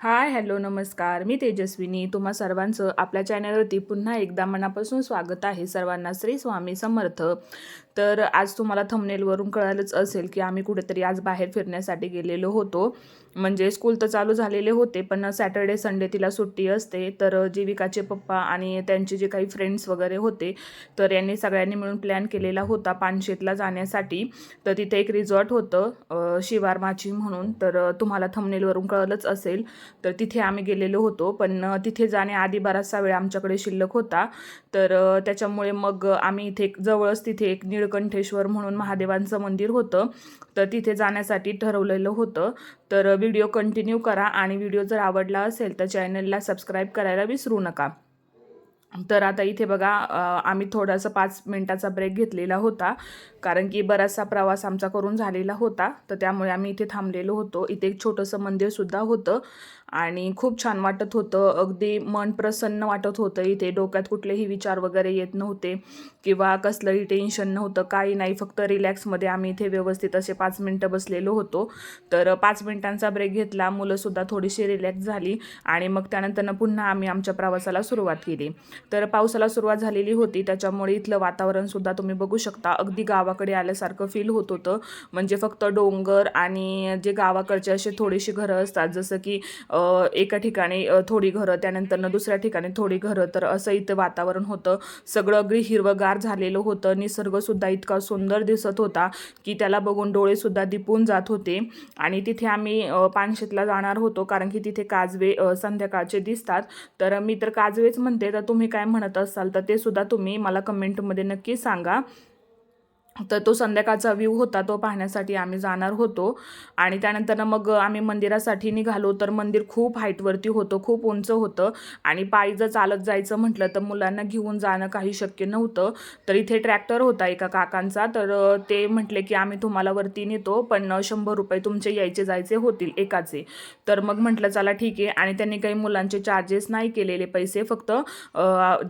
Hi hello नमस्कार. मी तेजस्विनी. तुम्हा सर्वांचं आपल्या चॅनलवरती पुन्हा एकदा मनापासून स्वागत आहे. सर्वांना श्री स्वामी समर्थ. तर आज तुम्हाला थंबनेलवरून कळालंच असेल की आम्ही कुठेतरी आज बाहेर फिरण्यासाठी गेलेलो होतो. म्हणजे स्कूल तर चालू झालेले होते पण सॅटर्डे संडे तिला सुट्टी असते. तर जीविकाचे पप्पा आणि त्यांचे जे काही फ्रेंड्स वगैरे होते तर यांनी सगळ्यांनी मिळून प्लॅन केलेला होता पानशेतला जाण्यासाठी. तर तिथे एक रिझॉर्ट होतं शिवारमाची म्हणून. तर तुम्हाला थंबनेलवरून कळलंच असेल. तर तिथे आम्ही गेलेलो होतो पण तिथे जाण्याआधी बराचसा वेळ आमच्याकडे शिल्लक होता. तर त्याच्यामुळे मग आम्ही इथे एक- जवळच तिथे एक निळकंठेश्वर म्हणून महादेवांचं मंदिर होतं. तर तिथे जाण्यासाठी ठरवलेलं होतं. तर व्हिडिओ कंटिन्यू करा आणि व्हिडिओ जर आवडला असेल तर चॅनलला सबस्क्राईब करायला विसरू नका. तर आता इथे बघा आम्ही थोडासा पाच मिनटाचा ब्रेक घेतलेला होता कारण की बराचसा प्रवास आमचा करून झालेला होता. तर त्यामुळे आम्ही इथे थांबलेलो होतो. इथे एक छोटंसं मंदिरसुद्धा होतं. आणि खूप छान वाटत होतं. अगदी मन प्रसन्न वाटत होतं इथे. डोक्यात कुठलेही विचार वगैरे येत नव्हते किंवा कसलंही टेन्शन नव्हतं. काही नाही. फक्त रिलॅक्समध्ये आम्ही इथे व्यवस्थित असे पाच मिनटं बसलेलो होतो. तर पाच मिनटांचा ब्रेक घेतला. मुलंसुद्धा थोडीशी रिलॅक्स झाली आणि मग त्यानंतरनं पुन्हा आम्ही आमच्या प्रवासाला सुरुवात केली. तर पावसाला सुरुवात झालेली होती. त्याच्यामुळे इथलं वातावरणसुद्धा तुम्ही बघू शकता. अगदी गावाकडे आल्यासारखं फील होत होतं. म्हणजे फक्त डोंगर आणि जे गावाकडचे असे थोडीशी घरं असतात. जसं की एका ठिकाणी थोडी घरं त्यानंतरनं दुसऱ्या ठिकाणी थोडी घरं. तर असं इथं वातावरण होतं. सगळं अगदी हिरवंगार झालेलं होतं. निसर्गसुद्धा इतका सुंदर दिसत होता की त्याला बघून डोळेसुद्धा दिपून जात होते. आणि तिथे आम्ही पानशेतला जाणार होतो कारण की तिथे काजवे संध्याकाळचे दिसतात. तर मी तर काजवेच म्हणते. तर तुम्ही काय म्हणत असाल तर ते सुद्धा तुम्ही मला कमेंटमध्ये नक्की सांगा. तर तो संध्याकाळचा व्ह्यू होता तो पाहण्यासाठी आम्ही जाणार होतो. आणि त्यानंतर मग आम्ही मंदिरासाठी निघालो तर मंदिर खूप हाईटवरती होतं खूप उंच होतं. आणि पायी जर चालत जायचं म्हटलं तर मुलांना घेऊन जाणं काही शक्य नव्हतं. तर इथे ट्रॅक्टर होता एका काकांचा तर ते म्हटले की आम्ही तुम्हाला वरती नेतो पण शंभर रुपये तुमचे यायचे जायचे होतील एकाचे. तर मग म्हटलं चला ठीक आहे. आणि त्यांनी काही मुलांचे चार्जेस नाही केलेले पैसे फक्त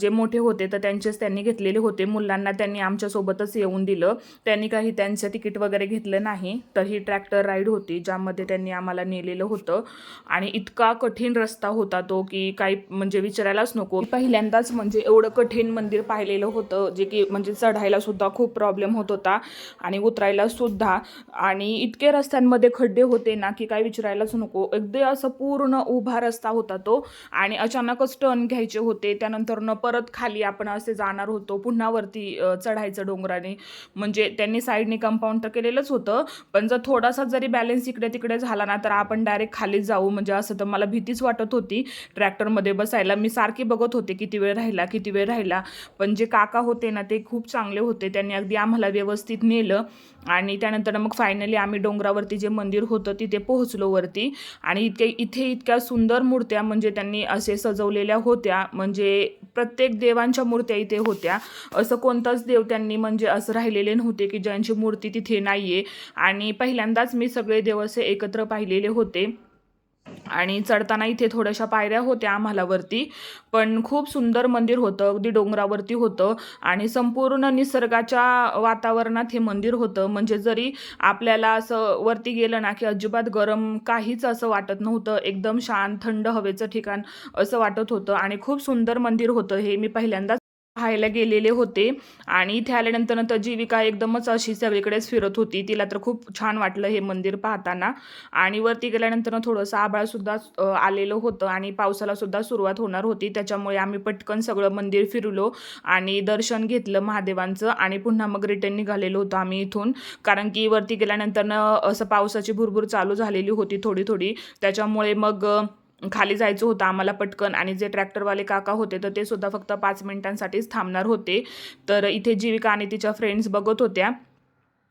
जे मोठे होते तर त्यांचेच त्यांनी घेतलेले होते. मुलांना त्यांनी आमच्यासोबतच येऊन दिलं. त्यांनी काही त्यांचं तिकीट वगैरे घेतलं नाही तर ही ट्रॅक्टर राईड होती ज्यामध्ये त्यांनी आम्हाला नेलेलं होतं. आणि इतका कठीण रस्ता होता तो की काही म्हणजे विचारायलाच नको. पहिल्यांदाच म्हणजे एवढं कठीण मंदिर पाहिलेलं होतं जे की म्हणजे चढायला सुद्धा खूप प्रॉब्लेम होत होता आणि उतरायला सुद्धा. आणि इतके रस्त्यांमध्ये खड्डे होते ना की काय विचारायलाच नको. एकदा असं पूर्ण उभा रस्ता होता तो आणि अचानकच टर्न घ्यायचे होते. त्यानंतरनं परत खाली आपण असे जाणार होतो. पुन्हा वरती चढायचं डोंगराने. म्हणजे म्हणजे त्यांनी साईडने कंपाऊंड तर केलेलंच होतं. पण जर थोडासा जरी बॅलन्स इकडे तिकडे झाला ना तर आपण डायरेक्ट खाली जाऊ. म्हणजे असं तर मला भीतीच वाटत होती. ट्रॅक्टरमध्ये बसायला मी सारखी बघत होते किती वेळ राहिला किती वेळ राहिला. पण जे काका होते ना ते खूप चांगले होते. त्यांनी अगदी आम्हाला व्यवस्थित नेलं. आणि त्यानंतर मग फायनली आम्ही डोंगरावरती जे मंदिर होतं तिथे पोहोचलो वरती. आणि इतके इथे इतक्या सुंदर मूर्त्या म्हणजे त्यांनी असे सजवलेल्या होत्या. म्हणजे प्रत्येक देवांच्या मूर्त्या इथे होत्या. असं कोणताच देव त्यांनी म्हणजे असं राहिलेले नव्हते की ज्यांची मूर्ती तिथे नाही आहे आणि पहिल्यांदाच मी सगळे देवसे एकत्र पाहिलेले होते. आणि चढताना इथे थोड्याशा पायऱ्या होत्या आम्हाला वरती पण खूप सुंदर मंदिर होतं अगदी डोंगरावरती होतं. आणि संपूर्ण निसर्गाच्या वातावरणात हे मंदिर होतं. म्हणजे जरी आपल्याला असं वरती गेलं ना की अजिबात गरम काहीच असं वाटत नव्हतं. एकदम शांत थंड हवेचं ठिकाण असं वाटत होतं. आणि खूप सुंदर मंदिर होतं हे मी पहिल्यांदाच पाहायला गेलेले होते. आणि इथे आल्यानंतर तर जीविका एकदमच अशी सगळीकडेच फिरत होती. तिला तर खूप छान वाटलं हे मंदिर पाहताना. आणि वरती गेल्यानंतर थोडंसं आभाळसुद्धा आलेलं होतं. आणि पावसालासुद्धा सुरुवात होणार होती. त्याच्यामुळे आम्ही पटकन सगळं मंदिर फिरलो आणि दर्शन घेतलं महादेवांचं. आणि पुन्हा मग रिटर्न निघालेलो होतो आम्ही इथून. कारण की वरती गेल्यानंतर असं पावसाची भुरभूर चालू झालेली होती थोडी थोडी. त्याच्यामुळे मग खाली जायचं होतं आम्हाला पटकन. आणि जे ट्रॅक्टरवाले काका होते तर ते सुद्धा फक्त पाच मिनिटांसाठीच थांबणार होते. तर इथे जीविका आणि तिच्या फ्रेंड्स बघत होत्या.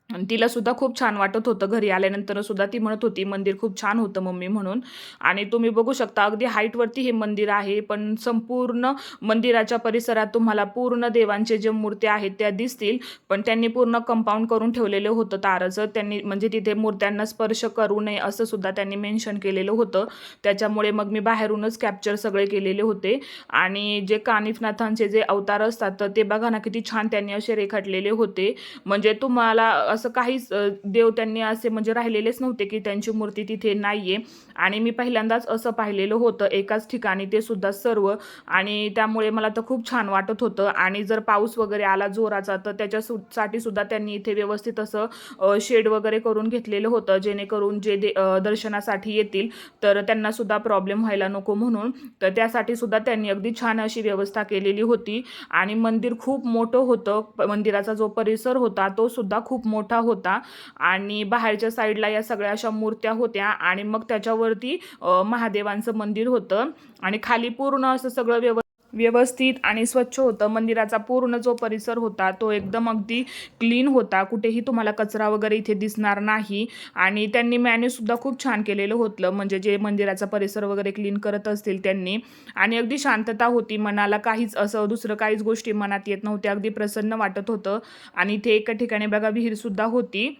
आणि तिला सुद्धा खूप छान वाटत होतं घरी आल्यानंतर सुद्धा. ती म्हणत होती मंदिर खूप छान होतं मम्मी म्हणून. आणि तुम्ही बघू शकता अगदी हाईटवरती हे मंदिर आहे पण संपूर्ण मंदिराच्या परिसरात तुम्हाला पूर्ण देवांचे जे मूर्त्या आहेत त्या दिसतील. पण त्यांनी पूर्ण कंपाऊंड करून ठेवलेलं होतं ताराचं त्यांनी म्हणजे तिथे मूर्त्यांना स्पर्श करू नये असं सुद्धा त्यांनी मेन्शन केलेलं होतं. त्याच्यामुळे मग मी बाहेरूनच कॅप्चर सगळे केलेले होते. आणि जे कानिफनाथांचे जे अवतार असतात तर ते बघा ना किती छान त्यांनी असे रेखाटलेले होते. म्हणजे तुम्हाला असं काहीच देव त्यांनी असे म्हणजे राहिलेलेच नव्हते की त्यांची मूर्ती तिथे नाही आहे आणि मी पहिल्यांदाच असं पाहिलेलं होतं. एकाच ठिकाणी ते सुद्धा सर्व. आणि त्यामुळे मला तर खूप छान वाटत होतं. आणि जर पाऊस वगैरे आला जोराचा तर त्याच्यासाठी सुद्धा त्यांनी इथे व्यवस्थित असं शेड वगैरे करून घेतलेलं होतं. जेणेकरून जे दे दर्शनासाठी येतील तर त्यांना सुद्धा प्रॉब्लेम व्हायला नको म्हणून. तर त्यासाठी सुद्धा त्यांनी अगदी छान अशी व्यवस्था केलेली होती. आणि मंदिर खूप मोठं होतं. प- मंदिराचा जो परिसर होता तो सुद्धा खूप मोठा होता. आणि बाहेरच्या साईडला या सगळ्या अशा मूर्त्या होत्या आणि मग त्याच्यावरती महादेवांचं मंदिर होतं. आणि खाली पूर्ण असं सगळं व्यवस्थित व्यवस्थित आणि स्वच्छ होतं. मंदिराचा पूर्ण जो परिसर होता तो एकदम अगदी क्लीन होता. कुठेही तुम्हाला कचरा वगैरे इथे दिसणार नाही. आणि त्यांनी मॅनेजसुद्धा खूप छान केलेलं होतं. म्हणजे जे मंदिराचा परिसर वगैरे क्लीन करत असतील त्यांनी. आणि अगदी शांतता होती. मनाला काहीच असं दुसरं काहीच गोष्टी मनात येत नव्हत्या. अगदी प्रसन्न वाटत होतं. आणि इथे एका ठिकाणी बघा विहीरसुद्धा होती.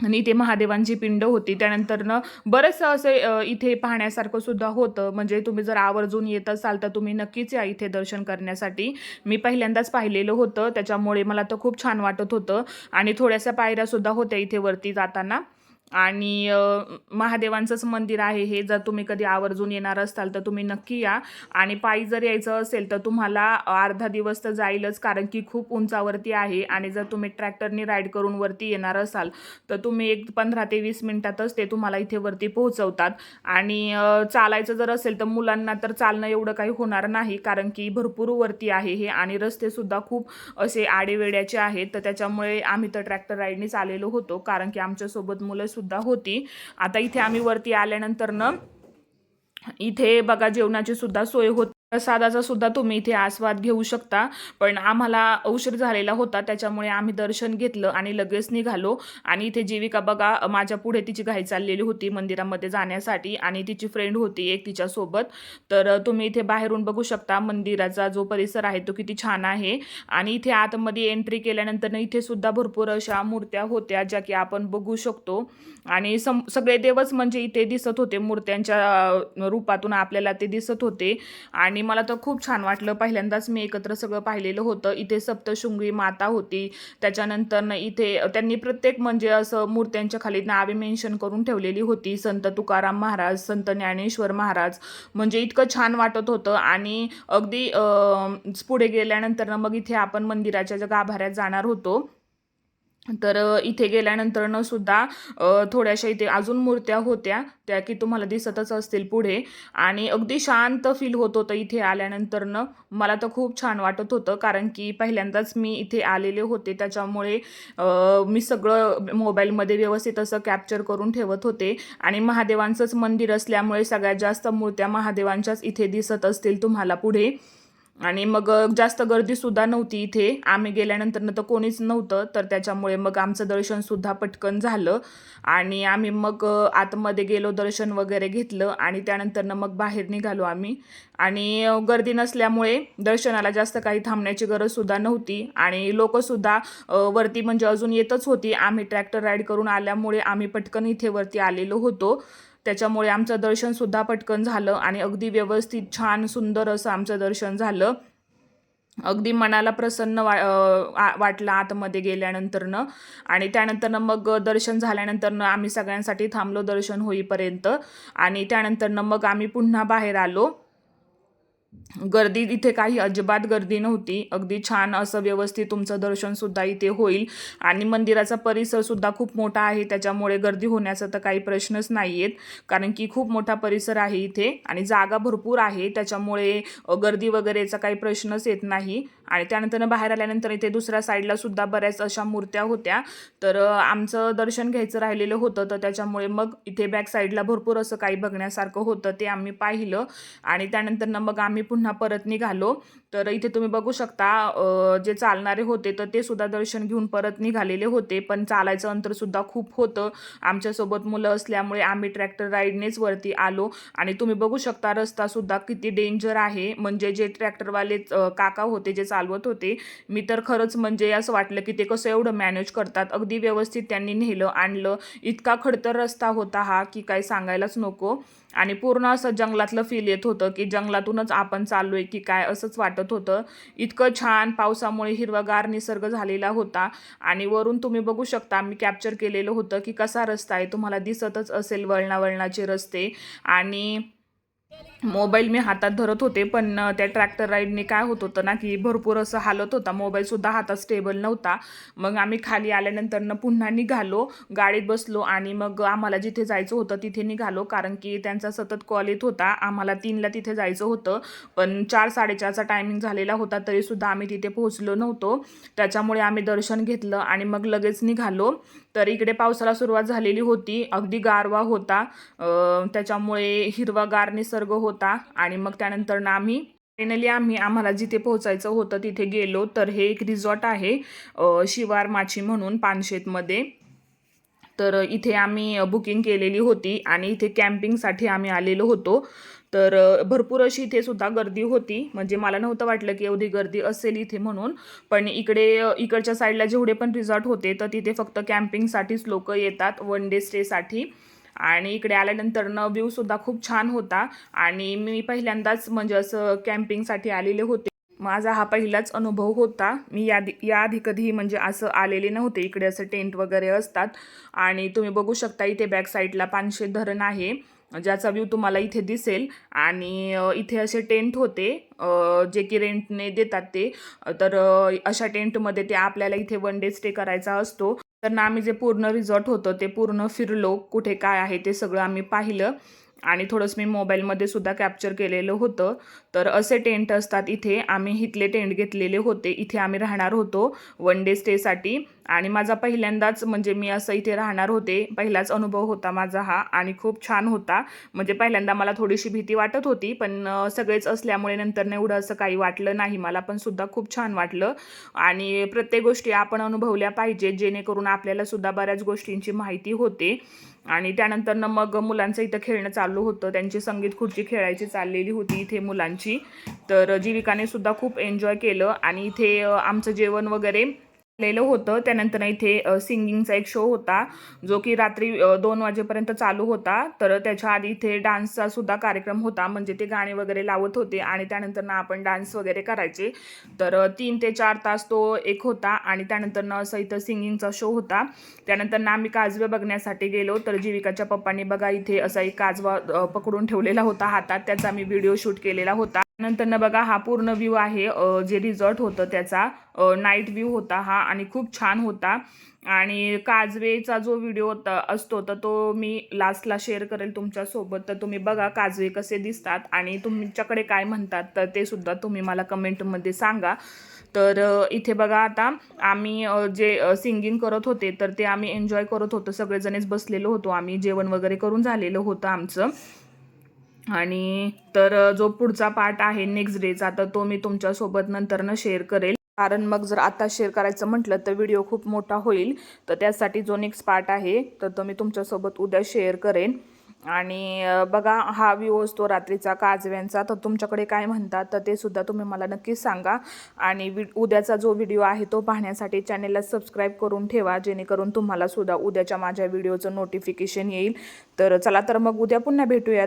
आणि इथे महादेवांची पिंड होती. त्यानंतरनं बरंचसं असे इथे पाहण्यासारखं सुद्धा होतं. म्हणजे तुम्ही जर आवर्जून येत असाल तर तुम्ही नक्कीच या इथे दर्शन करण्यासाठी. मी पहिल्यांदाच पाहिलेलं होतं. त्याच्यामुळे मला तर खूप छान वाटत होतं. आणि थोड्याशा पायऱ्यासुद्धा होत्या इथे वरती जाताना. आणि महादेवांचंच मंदिर आहे हे. जर तुम्ही कधी आवर्जून येणार असाल तर तुम्ही नक्की या. आणि पायी जर यायचं असेल तर तुम्हाला अर्धा दिवस तर जाईलच कारण की खूप उंचावरती आहे. आणि जर तुम्ही ट्रॅक्टरनी राईड करून वरती येणार असाल तर तुम्ही एक पंधरा ते वीस मिनटातच ते तुम्हाला इथे वरती पोहोचवतात. आणि चालायचं जर असेल तर मुलांना तर चालणं एवढं काही होणार नाही कारण की भरपूर वरती आहे हे. आणि रस्तेसुद्धा खूप असे आडेवेड्याचे आहेत. तर त्याच्यामुळे आम्ही तर ट्रॅक्टर राईडनेच आलेलो होतो कारण की आमच्यासोबत मुलं सुद्धा होती. आता इथे आम्ही वरती आल्यानंतर इथे बघा जेवणाची सुद्धा सोय होती प्रसादाचा सुद्धा तुम्ही इथे आस्वाद घेऊ शकता. पण आम्हाला उशीर झालेला होता त्याच्यामुळे आम्ही दर्शन घेतलं आणि लगेच निघालो. आणि इथे जीविका बघा माझ्या पुढे तिची घाई चाललेली होती मंदिरामध्ये जाण्यासाठी आणि तिची फ्रेंड होती एक तिच्यासोबत. तर तुम्ही इथे बाहेरून बघू शकता मंदिराचा जो परिसर आहे तो किती छान आहे. आणि इथे आतमध्ये एंट्री केल्यानंतर इथे सुद्धा भरपूर अशा मूर्त्या होत्या ज्या की आपण बघू शकतो. आणि सम सगळे देवच म्हणजे इथे दिसत होते मूर्त्यांच्या रूपातून आपल्याला ते दिसत होते. आणि मला तर खूप छान वाटलं. पहिल्यांदाच मी एकत्र सगळं पाहिलेलं होतं. इथे सप्तशृंगी माता होती. त्याच्यानंतर इथे त्यांनी प्रत्येक म्हणजे असं मूर्त्यांच्या खाली नावे मेन्शन करून ठेवलेली होती. संत तुकाराम महाराज संत ज्ञानेश्वर महाराज. म्हणजे इतकं छान वाटत होतं. आणि अगदी पुढे गेल्यानंतर मग इथे आपण मंदिराच्या ज्या गाभाऱ्यात जाणार होतो तर इथे गेल्यानंतरनं सुद्धा थोड्याशा इथे अजून मूर्त्या होत्या त्या की तुम्हाला दिसतच असतील पुढे. आणि अगदी शांत फील होत होतं इथे आल्यानंतरनं. मला तर खूप छान वाटत होतं कारण की पहिल्यांदाच मी इथे आलेले होते. त्याच्यामुळे मी सगळं मोबाईलमध्ये व्यवस्थित असं कॅप्चर करून ठेवत होते. आणि महादेवांचंच मंदिर असल्यामुळे सगळ्यात जास्त मूर्त्या महादेवांच्याच इथे दिसत असतील तुम्हाला पुढे. आणि मग जास्त गर्दीसुद्धा नव्हती इथे. आम्ही गेल्यानंतर तर कोणीच नव्हतं तर त्याच्यामुळे मग आमचं दर्शनसुद्धा पटकन झालं. आणि आम्ही मग आतमध्ये गेलो दर्शन वगैरे घेतलं आणि त्यानंतरनं मग बाहेर निघालो आम्ही. आणि गर्दी नसल्यामुळे दर्शनाला जास्त काही थांबण्याची गरजसुद्धा नव्हती. आणि लोकंसुद्धा वरती म्हणजे अजून येतच होती. आम्ही ट्रॅक्टर राईड करून आल्यामुळे आम्ही पटकन इथे वरती आलेलो होतो. त्याच्यामुळे आमचं दर्शनसुद्धा पटकन झालं आणि अगदी व्यवस्थित छान सुंदर असं आमचं दर्शन झालं. अगदी मनाला प्रसन्न वा वाटलं आतमध्ये गेल्यानंतरनं. आणि त्यानंतरनं मग दर्शन झाल्यानंतरनं आम्ही सगळ्यांसाठी थांबलो दर्शन होईपर्यंत. आणि त्यानंतरनं मग आम्ही पुन्हा बाहेर आलो. गर्दी इथे काही अजिबात गर्दी नव्हती. अगदी छान असं व्यवस्थित तुमचं दर्शनसुद्धा इथे होईल. आणि मंदिराचा परिसरसुद्धा खूप मोठा आहे त्याच्यामुळे गर्दी होण्याचा तर काही प्रश्नच नाही आहेत कारण की खूप मोठा परिसर आहे इथे आणि जागा भरपूर आहे त्याच्यामुळे गर्दी वगैरेचा काही प्रश्नच येत नाही. आणि त्यानंतर बाहेर आल्यानंतर इथे दुसऱ्या साईडला सुद्धा बऱ्याच अशा मूर्त्या होत्या. तर आमचं दर्शन घ्यायचं राहिलेलं होतं तर त्याच्यामुळे मग इथे बॅक साईडला भरपूर असं काही बघण्यासारखं होतं ते आम्ही पाहिलं. आणि त्यानंतर मग आम्ही पुन्हा परत निघालो. तर इथे तुम्ही बघू शकता जे चालणारे होते तर ते सुद्धा दर्शन घेऊन परत निघालेले होते. पण चालायचं अंतरसुद्धा खूप होतं. आमच्यासोबत मुलं असल्यामुळे आम्ही ट्रॅक्टर राईडनेच वरती आलो. आणि तुम्ही बघू शकता रस्ता सुद्धा किती डेंजर आहे. म्हणजे जे ट्रॅक्टरवाले काका होते जे चालवत होते. मी तर खरंच म्हणजे असं वाटलं की ते कसं एवढं मॅनेज करतात. अगदी व्यवस्थित त्यांनी नेलं आणलं. इतका खडतर रस्ता होता हा की काय सांगायलाच नको. आणि पूर्ण असं जंगलातलं फील येत होतं की जंगलातूनच आपण चाललो आहे की काय असंच वाटत होतं. इतकं छान पावसामुळे हिरवागार निसर्ग झालेला होता. आणि वरून तुम्ही बघू शकता मी कॅप्चर केलेलं होतं की कसा रस्ता आहे. तुम्हाला दिसतच असेल वळणावळणाचे रस्ते. आणि मोबाईल मी हातात धरत होते पण त्या ट्रॅक्टर राईडने काय होत होतं ना की भरपूर असं हालत होता. मोबाईलसुद्धा हातात स्टेबल नव्हता. मग आम्ही खाली आल्यानंतरनं पुन्हा निघालो. गाडीत बसलो आणि मग आम्हाला जिथे जायचं होतं तिथे निघालो. कारण की त्यांचा सतत कॉल येत होता. आम्हाला तीनला तिथे जायचं होतं. पण चार साडेचारचा टायमिंग झालेला होता तरीसुद्धा आम्ही तिथे पोहोचलो नव्हतो. त्याच्यामुळे आम्ही दर्शन घेतलं आणि मग लगेच निघालो. तर इकडे पावसाला सुरुवात झालेली होती. अगदी गारवा होता. त्याच्यामुळे हिरवागार निसर्ग होता आणि मग त्यानंतर ना आम्ही फायनली आम्ही आम्हाला जिथे पोहोचायचं होतं तिथे गेलो. तर हे एक रिसॉर्ट आहे शिवार माची म्हणून पानशेतमध्ये. तर इथे आम्ही बुकिंग केलेली होती आणि इथे कॅम्पिंगसाठी आम्ही आलेलो होतो. तर भरपूर अशी इथे सुद्धा गर्दी होती. म्हणजे मला नव्हतं वाटलं की एवढी गर्दी असेल इथे म्हणून. पण इकडे इकडच्या साईडला जेवढे पण रिझॉर्ट होते तर तिथे फक्त कॅम्पिंगसाठीच लोक येतात वन डे स्टेसाठी. आणि इकडे आल्यानंतर न व्ह्यूसुद्धा खूप छान होता. आणि मी पहिल्यांदाच म्हणजे असं कॅम्पिंगसाठी आलेले होते. माझा हा पहिलाच अनुभव होता. मी यादी याआधी कधीही म्हणजे असं आलेले नव्हते. इकडे असं टेंट वगैरे असतात. आणि तुम्ही बघू शकता इथे बॅक साईडला पानशे धरण आहे. ज्याचा व्ह्यू तुम्हाला इथे दिसेल. आणि इथे असे टेंट होते. जे की रेंटने देतात ते. तर अशा टेंटमध्ये ते आपल्याला इथे वन डे स्टे करायचा असतो. तर ना आम्ही जे पूर्ण रिझॉर्ट होतं ते पूर्ण फिरलो. कुठे काय आहे ते सगळं आम्ही पाहिलं. आणि थोडंसं मी मोबाईलमध्ये सुद्धा कॅप्चर केलेलं होतं. तर असे टेंट असतात इथे. आम्ही इथले टेंट घेतलेले होते. इथे आम्ही राहणार होतो वन डे स्टेसाठी आणि माझा पहिल्यांदाच म्हणजे मी असं इथे राहणार होते पहिलाच अनुभव होता माझा हा. आणि खूप छान होता. म्हणजे पहिल्यांदा मला थोडीशी भीती वाटत होती पण सगळेच असल्यामुळे नंतर एवढं असं काही वाटलं नाही. मला पण सुद्धा खूप छान वाटलं. आणि प्रत्येक गोष्टी आपण अनुभवल्या पाहिजे जेणेकरून आपल्याला सुद्धा बऱ्याच गोष्टींची माहिती होते. आणि त्यानंतरनं मग मुलांचं इथं खेळणं चालू होतं. त्यांची संगीत खुर्ची खेळायची चाललेली होती इथे मुलांची. तर जीविकाने सुद्धा खूप एन्जॉय केलं. आणि इथे आमचं जेवण वगैरे लेलं होतं. त्यानंतर इथे सिंगिंगचा एक शो होता जो की रात्री दोन वाजेपर्यंत चालू होता. तर त्याच्या आधी इथे डान्सचा सुद्धा कार्यक्रम होता म्हणजे ते गाणे वगैरे लावत होते आणि त्यानंतर ना आपण डान्स वगैरे करायचे. तर तीन ते चार तास तो एक होता आणि त्यानंतर ना असं इथं सिंगिंगचा शो होता. त्यानंतर ना आम्ही काजवे बघण्यासाठी गेलो तर जीविकाच्या पप्पांनी बघा इथे असा एक काजवा पकडून ठेवलेला होता हातात. त्याचा आम्ही व्हिडिओ शूट केलेला होता. नंतर ना बघा हा पूर्ण व्ह्यू आहे जे रिझॉर्ट होतं त्याचा नाईट व्ह्यू होता हा आणि खूप छान होता. आणि काजवेचा जो व्हिडिओ असतो तर तो मी लास्टला शेअर करेल तुमच्यासोबत. तर तुम्ही बघा काजवे कसे दिसतात आणि तुमच्याकडे काय म्हणतात तर ते सुद्धा तुम्ही मला कमेंटमध्ये सांगा. तर इथे बघा आता आम्ही जे सिंगिंग करत होते तर ते आम्ही एन्जॉय करत होतो. सगळेजणच बसलेलो होतो. आम्ही जेवण वगैरे करून झालेलं होतं आमचं. आणि तर जो पुढचा पार्ट आहे नेक्स्ट डेचा तर तो मी तुमच्यासोबत नंतरनं शेअर करेल. कारण मग जर आता शेअर करायचं म्हटलं तर व्हिडिओ खूप मोठा होईल. तर त्यासाठी जो नेक्स्ट पार्ट आहे तर तो मी तुमच्यासोबत उद्या शेअर करेन. आणि बघा हा व्ह्यू असतो रात्रीचा काजव्यांचा. तर तुमच्याकडे काय म्हणतात तर ते सुद्धा तुम्ही मला नक्कीच सांगा. आणि वि उद्याचा जो व्हिडिओ आहे तो पाहण्यासाठी चॅनेलला सबस्क्राईब करून ठेवा. जेणेकरून तुम्हाला सुद्धा उद्याच्या माझ्या व्हिडिओचं नोटिफिकेशन येईल. तर चला तर मग उद्या पुन्हा भेटूयात.